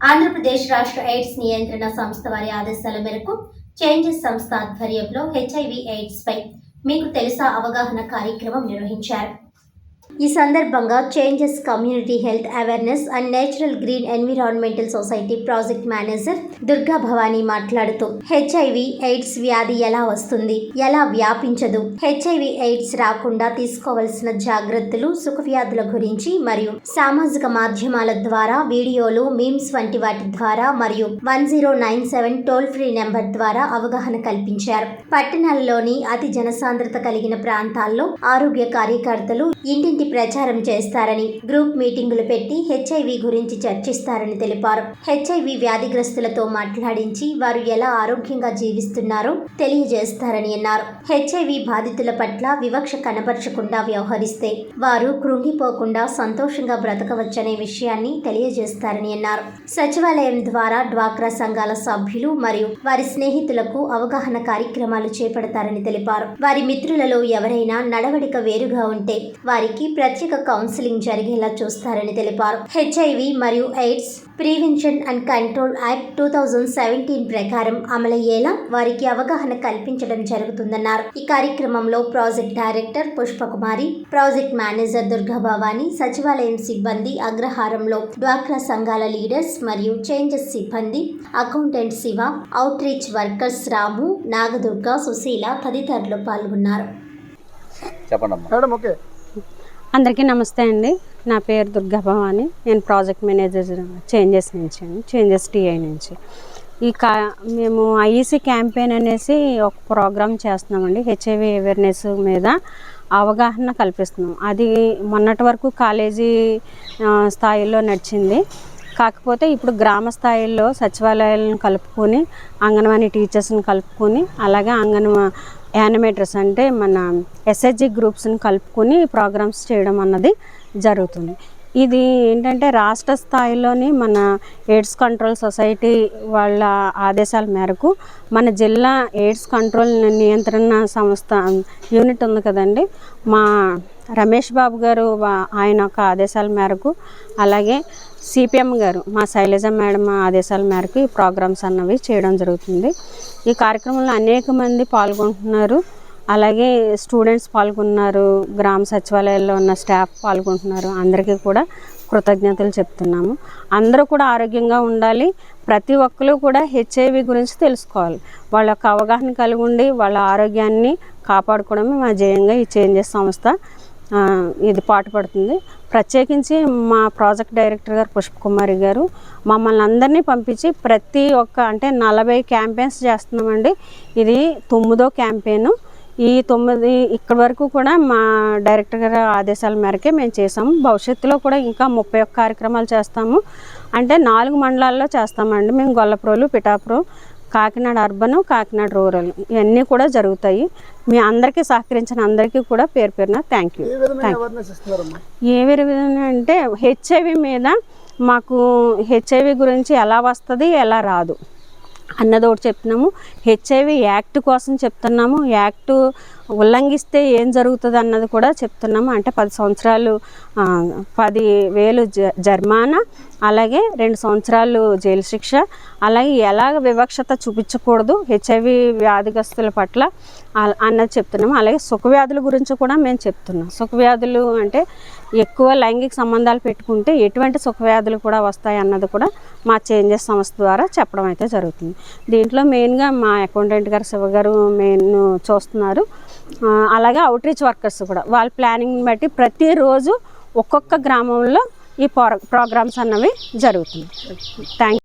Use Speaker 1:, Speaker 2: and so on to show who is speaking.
Speaker 1: ఆంధ్రప్రదేశ్ రాష్ట్ర ఎయిడ్స్ నియంత్రణ సంస్థ వారి ఆదేశాల మేరకు చేంజెస్ సంస్థ ఆధ్వర్యంలో హెచ్ఐవి ఎయిడ్స్ పై మీకు తెలుసా అవగాహన కార్యక్రమం నిర్వహించారు. ఈ సందర్భంగా changes community health awareness and natural green environmental society project manager Durga Bhavani మాట్లాడుతూ హెచ్ఐవి ఎయిడ్స్ వ్యాధి ఎలా వస్తుంది? ఎలా వ్యాపించదు? హెచ్ఐవి ఎయిడ్స్ రాకుండా తీసుకోవాల్సిన జాగ్రత్తలు సుఖవ్యాధుల గురించి మరియు సామాజిక మాధ్యమాల ద్వారా వీడియోలు మీమ్స్ వంటి వాటి ద్వారా మరియు one zero nine seven toll free number ద్వారా అవగాహన కల్పించారు. పట్టణాల్లోని అతి జనసాంద్రత కలిగిన ప్రాంతాల్లో ఆరోగ్య కార్యకర్తలు ఇంటింటి ప్రచారం చేస్తారని గ్రూప్ మీటింగులు పెట్టి హెచ్ఐవి గురించి చర్చిస్తారని తెలిపారు. హెచ్ఐవి వ్యాధిగ్రస్తులతో మాట్లాడించి వారు ఎలా ఆరోగ్యంగా జీవిస్తున్నారో తెలియజేస్తారని అన్నారు. హెచ్ఐవి బాధితుల పట్ల వివక్ష కనపరచకుండా వ్యవహరిస్తే వారు కృంగిపోకుండా సంతోషంగా బ్రతకవచ్చనే విషయాన్ని తెలియజేస్తారని అన్నారు. సచివాలయం ద్వారా డ్వాక్రా సంఘాల సభ్యులు మరియు వారి స్నేహితులకు అవగాహన కార్యక్రమాలు చేపడతారని తెలిపారు. వారి మిత్రులలో ఎవరైనా నడవడిక వేరుగా ఉంటే వారికి ప్రత్యేక కౌన్సిలింగ్ జరిగేలా చూస్తారని తెలిపారు. హెచ్ఐవి మరియు AIDS prevention and control act two thousand seventeen ప్రకారం అమలయ్యేలా వారికి అవగాహన కల్పించడం జరుగుతుందన్నారు. ఈ కార్యక్రమంలో project director Pushpakumari project manager Durga Bhavani సచివాలయం సిబ్బంది అగ్రహారంలో డ్వాక్రా సంఘాల లీడర్స్ మరియు చేంజెస్ సిబ్బంది accountant Siva outreach workers Ramu Nagadurga Susheela తదితరులు పాల్గొన్నారు.
Speaker 2: చెప్పండి
Speaker 3: మేడం ఓకే.
Speaker 4: అందరికీ నమస్తే అండి. నా పేరు దుర్గా భవాని. నేను ప్రాజెక్ట్ మేనేజర్ చేంజెస్ నుంచి అండి చేంజెస్ టీఐ నుంచి. ఈ కా మేము ఐఈసీ క్యాంపెయిన్ అనేసి ఒక ప్రోగ్రామ్ చేస్తున్నామండి. హెచ్ఐవి అవేర్నెస్ మీద అవగాహన కల్పిస్తున్నాం. అది మొన్నటి వరకు కాలేజీ స్థాయిలో నడిచింది. కాకపోతే ఇప్పుడు గ్రామ స్థాయిలో సచివాలయాలను కలుపుకొని అంగన్వాడీ టీచర్స్ని కలుపుకొని అలాగే అంగన్వా యానిమేటర్స్ అంటే మన ఎస్హెచ్జి గ్రూప్స్ని కలుపుకొని ప్రోగ్రామ్స్ చేయడం అన్నది జరుగుతుంది. ఇది ఏంటంటే రాష్ట్ర స్థాయిలోని మన ఎయిడ్స్ కంట్రోల్ సొసైటీ వాళ్ళ ఆదేశాల మేరకు మన జిల్లా ఎయిడ్స్ కంట్రోల్ నియంత్రణ సంస్థ యూనిట్ ఉంది కదండి. మా రమేష్ బాబు గారు వా- ఆయన యొక్క ఆదేశాల మేరకు అలాగే సిపిఎం గారు మా శైలజ మేడం ఆదేశాల మేరకు ఈ ప్రోగ్రామ్స్ అన్నవి చేయడం జరుగుతుంది. ఈ కార్యక్రమంలో అనేక మంది పాల్గొంటున్నారు. అలాగే స్టూడెంట్స్ పాల్గొన్నారు గ్రామ సచివాలయాల్లో ఉన్న స్టాఫ్ పాల్గొంటున్నారు. అందరికీ కూడా కృతజ్ఞతలు చెప్తున్నాము. అందరూ కూడా ఆరోగ్యంగా ఉండాలి. ప్రతి ఒక్కరు కూడా హెచ్ఐవి గురించి తెలుసుకోవాలి. వాళ్ళ యొక్క అవగాహన కలిగి ఉండి వాళ్ళ ఆరోగ్యాన్ని కాపాడుకోవడమే మా జయంగా ఈ చేంజెస్ సంస్థ ఇది పాటుపడుతుంది. ప్రత్యేకించి మా ప్రాజెక్ట్ డైరెక్టర్ గారు పుష్పకుమారి గారు మమ్మల్ని అందరినీ పంపించి ప్రతి ఒక్క అంటే నలభై క్యాంపెయిన్స్ చేస్తున్నామండి. ఇది తొమ్మిదో క్యాంపెయిన్. ఈ తొమ్మిది ఇక్కడి వరకు కూడా మా డైరెక్టర్ గారి ఆదేశాల మేరకే మేము చేసాము భవిష్యత్తులో కూడా ఇంకా ముప్పై ఒక్క కార్యక్రమాలు చేస్తాము. అంటే నాలుగు మండలాల్లో చేస్తామండి. మేము గొల్లప్రోలు పిఠాపురం కాకినాడ అర్బన్ కాకినాడ రూరల్ ఇవన్నీ కూడా జరుగుతాయి. మీ అందరికీ సహకరించిన అందరికీ కూడా పేరు పేరున థ్యాంక్ యూ
Speaker 3: ఏ
Speaker 4: విధంగా అంటే హెచ్ఐవి మీద మాకు హెచ్ఐవి గురించి ఎలా వస్తుంది ఎలా రాదు. అన్నది ఒకటి చెప్తున్నాము. హెచ్ఐవి యాక్ట్ కోసం చెప్తున్నాము. యాక్ట్ ఉల్లంఘిస్తే ఏం జరుగుతుంది అన్నది కూడా చెప్తున్నాము. అంటే పది సంవత్సరాలు పది వేలు జ జరిమానా అలాగే రెండు సంవత్సరాలు జైలు శిక్ష అలాగే ఎలాగ వివక్షత చూపించకూడదు హెచ్ఐవి వ్యాధిగ్రస్తుల పట్ల అన్నది చెప్తున్నాము. అలాగే సుఖవ్యాధుల గురించి కూడా మేము చెప్తున్నాం. సుఖవ్యాధులు అంటే ఎక్కువ లైంగిక సంబంధాలు పెట్టుకుంటే ఎటువంటి సుఖవ్యాధులు కూడా వస్తాయి అన్నది కూడా మా చేంజెస్ సంస్థ ద్వారా చెప్పడం అయితే జరుగుతుంది. దీంట్లో మెయిన్గా మా అకౌంటెంట్ గారు శివ గారు మెయిన్ చూస్తున్నారు. అలాగే అవుట్ రీచ్ వర్కర్స్ కూడా. వాళ్ళ ప్లానింగ్ బట్టి ప్రతిరోజు ఒక్కొక్క గ్రామంలో ఈ ప్రోగ్రామ్స్ అన్నవి జరుగుతున్నాయి. థ్యాంక్